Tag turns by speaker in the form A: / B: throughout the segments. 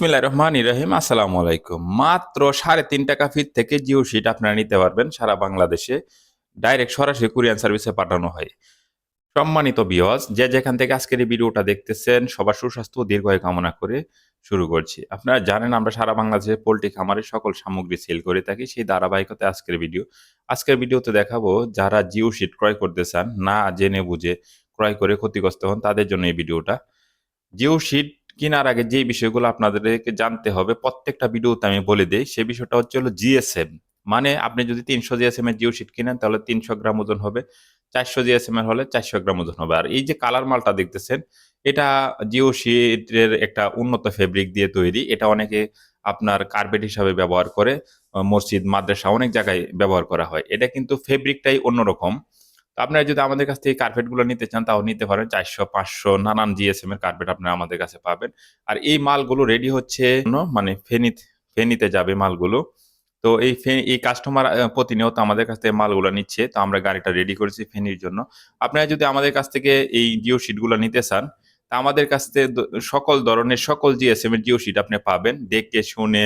A: বিসমিল্লাহ রহমান ইরাহিম আসসালামু আলাইকুম মাত্র সাড়ে তিন টাকা ফিট থেকে জিও শিট আপনারা নিতে পারবেন। সারা বাংলাদেশে ডাইরেক্ট সরাসরি কুরিয়ান সার্ভিসে পাঠানো হয়। সম্মানিত বিয়স যে যেখান থেকে আজকের এই ভিডিওটা দেখতেছেন, সবার সুস্বাস্থ্য ও দীর্ঘায়ু কামনা করে শুরু করছি। আপনারা জানেন, আমরা সারা বাংলাদেশে পোলট্রি খামারের সকল সামগ্রী সেল করে থাকি। সেই ধারাবাহিকতায় আজকের ভিডিও আজকের ভিডিওতে দেখাবো যারা জিও শিট ক্রয় করতে চান, না জেনে বুঝে ক্রয় করে ক্ষতিগ্রস্ত হন, তাদের জন্য এই ভিডিওটা। জিও শিট কেনার আগে যে বিষয়গুলো আপনাদেরকে জানতে হবে, প্রত্যেকটা ভিডিওতে আমি বলে দিই, সে বিষয়টা হচ্ছে হলো জিএসএম মানে আপনি যদি তিনশো জিএসএম এর জিও শিট কিনেন, তাহলে তিনশো গ্রাম ওজন হবে, চারশো জিএসএম এর হলে চারশো গ্রাম ওজন হবে। আর এই যে কালার মালটা দেখতেছেন, এটা জিও শিটের একটা উন্নত ফেব্রিক দিয়ে তৈরি। এটা অনেকে আপনার কার্পেট হিসাবে ব্যবহার করে, মসজিদ, মাদ্রাসা অনেক জায়গায় ব্যবহার করা হয়। এটা কিন্তু ফেব্রিকটাই অন্যরকম। আপনারা যদি আমাদের কাছ থেকে কার্পেটগুলো নিতে চান, তাও নিতে পারেন। চারশো, পাঁচশো নানান জিএসএম এর কার্পেট আপনারা আমাদের কাছে পাবেন। আর এই মালগুলো রেডি হচ্ছে মানে ফেনি ফেনিতে যাবে মালগুলো। তো এই এই কাস্টমার প্রতিনিয়ত আমাদের কাছ থেকে মালগুলো নিচ্ছে। তো আমরা গাড়িটা রেডি করেছি ফেনির জন্য। আপনারা যদি আমাদের কাছ থেকে এই জিও শিটগুলো নিতে চান তা আমাদের কাছ থেকে সকল ধরনের সকল জিএসএম এর জিও শিট আপনি পাবেন, দেখে শুনে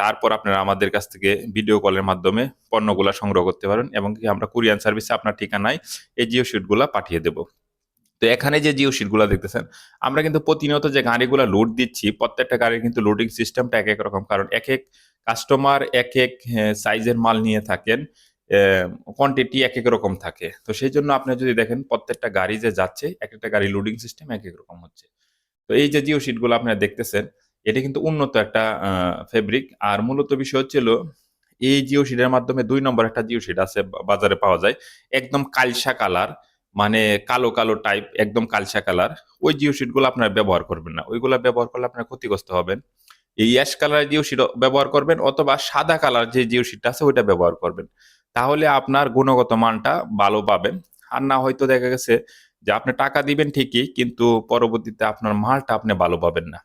A: তারপর আপনারা আমাদের কাছ থেকে ভিডিও কলের মাধ্যমে পণ্যগুলো সংগ্রহ করতে পারেন এবং কি আমরা কুরিয়ান সার্ভিসে আপনার ঠিকানায় এই জিও শিটগুলো পাঠিয়ে দেবো। তো এখানে যে জিও শিটগুলো দেখতেছেন, আমরা কিন্তু প্রতিনিয়ত যে গাড়িগুলো লোড দিচ্ছি, প্রত্যেকটা গাড়ির কিন্তু লোডিং সিস্টেমটা এক এক রকম। কারণ এক এক কাস্টমার এক এক সাইজের মাল নিয়ে থাকেন। কোয়ান্টিটি এক এক রকম থাকে। তো সেই জন্য আপনি যদি দেখেন, প্রত্যেকটা গাড়ি যে যাচ্ছে এক একটা গাড়ি লোডিং সিস্টেম এক এক রকম হচ্ছে। তো এই যে জিও শিটগুলো আপনারা দেখতেছেন, এটা কিন্তু উন্নত একটা ফেব্রিক আর মূলত বিষয় হচ্ছিল এই জিও শিটের মাধ্যমে দুই নম্বর একটা জিও শিট আছে বাজারে পাওয়া যায়। একদম কালসা কালার মানে কালো কালো টাইপ একদম কালসা কালার ওই জিও শিটগুলো আপনারা ব্যবহার করবেন না। ওইগুলো ব্যবহার করলে আপনারা ক্ষতিগ্রস্ত হবেন। এই অ্যাশ কালার জিও শিট ব্যবহার করবেন, অথবা সাদা কালার যে জিও শিটটা আছে, ওইটা ব্যবহার করবেন। তাহলে আপনার গুণগত মানটা ভালো পাবেন। আর না হয়তো দেখা গেছে যে আপনি টাকা দিবেন ঠিকই, কিন্তু পরবর্তীতে আপনার মালটা আপনি ভালো পাবেন না।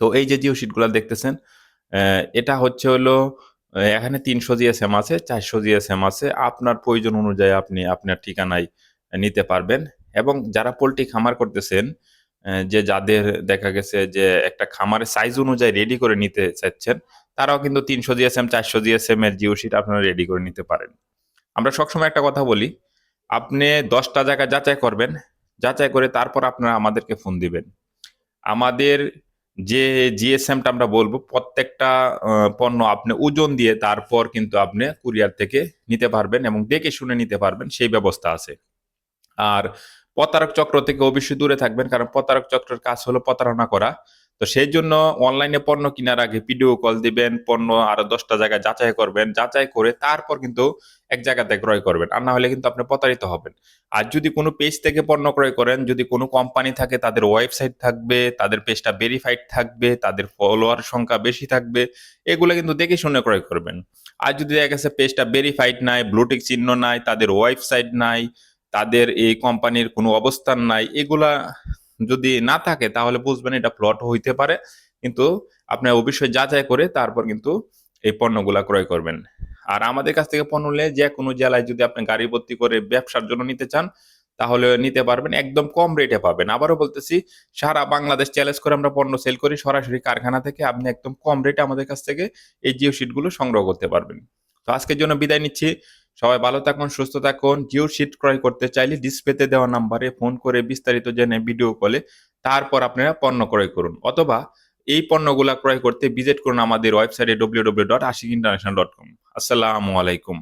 A: তো এই যে জিও শিটগুলো দেখতেছেন এটা হচ্ছে হলো এখানে তিনশো জিএসএম আছে, চারশো জিএসএম আছে। আপনার প্রয়োজন অনুযায়ী আপনি আপনার ঠিকানায় নিতে পারবেন। এবং যারা পোলট্রি খামার করতেছেন যে যাদের দেখা গেছে যে একটা খামারের সাইজ অনুযায়ী রেডি করে নিতে চাচ্ছেন তারাও কিন্তু তিনশো জিএসএম, চারশো জিএসএম এর জিও শিট আপনারা রেডি করে নিতে পারেন। আমরা সবসময় একটা কথা বলি, আপনি দশটা জায়গা যাচাই করবেন, যাচাই করে তারপর আপনারা আমাদেরকে ফোন দিবেন। আমাদের যে জিএসএমটা আমরা বলব, প্রত্যেকটা পণ্য আপনি ওজন দিয়ে তারপর কিন্তু আপনি কুরিয়ার থেকে নিতে পারবেন এবং দেখে শুনে নিতে পারবেন, সেই ব্যবস্থা আছে। আর প্রতারক চক্র থেকে অবশ্যই দূরে থাকবেন, কারণ প্রতারক চক্রের কাজ হলো প্রতারণা করা। তো সেই জন্য অনলাইনে পণ্য কেনার আগে ভিডিও কল দিবেন, পণ্য আরও দশটা জায়গায় যাচাই করবেন, যাচাই করে তারপর কিন্তু এক জায়গাতে ক্রয় করবেন। আর না হলে কিন্তু আপনি প্রতারিত হবেন। আর যদি কোনো পেজ থেকে পণ্য ক্রয় করেন, যদি কোনো কোম্পানি থাকে, তাদের ওয়েবসাইট থাকবে, তাদের পেজটা ভেরিফাইড থাকবে, তাদের ফলোয়ার সংখ্যা বেশি থাকবে, এগুলো কিন্তু দেখে শুনে ক্রয় করবেন। আর যদি দেখা গেছে পেজটা ভেরিফাইড নাই ব্লুটিক চিহ্ন নাই, তাদের ওয়েবসাইট নাই, তাদের এই কোম্পানির কোনো অবস্থান নাই, এগুলা যদি না থাকে, তাহলে বুঝবেন এটা প্লট হইতে পারে। কিন্তু আপনি অবশ্যই যাচাই করে তারপর কিন্তু এই পণ্যগুলা ক্রয় করবেন। আর আমাদের কাছ থেকে পণ্য নিলে যে কোনো জেলায় যদি আপনি গাড়ি ভর্তি করে ব্যবসার জন্য নিতে চান, তাহলে নিতে পারবেন, একদম কম রেটে পাবেন। আবারও বলতেছি, সারা বাংলাদেশ চ্যালেঞ্জ করে আমরা পণ্য সেল করি, সরাসরি কারখানা থেকে আপনি একদম কম রেটে আমাদের কাছ থেকে এই জিও শিটগুলো সংগ্রহ করতে পারবেন। তো আজকের জন্য বিদায় নিচ্ছি। সবাই ভালো থাকুন, সুস্থ থাকুন। জিও সিট ক্রয় করতে চাইলে ডিসপ্লেতে দেওয়া নাম্বারে ফোন করে বিস্তারিত জেনে ভিডিও কলে তারপর আপনারা পণ্য ক্রয় করুন। অথবা এই পণ্যগুলা ক্রয় করতে ভিজিট করুন আমাদের ওয়েবসাইটে W W dot Ashik international dot com আসসালামু আলাইকুম।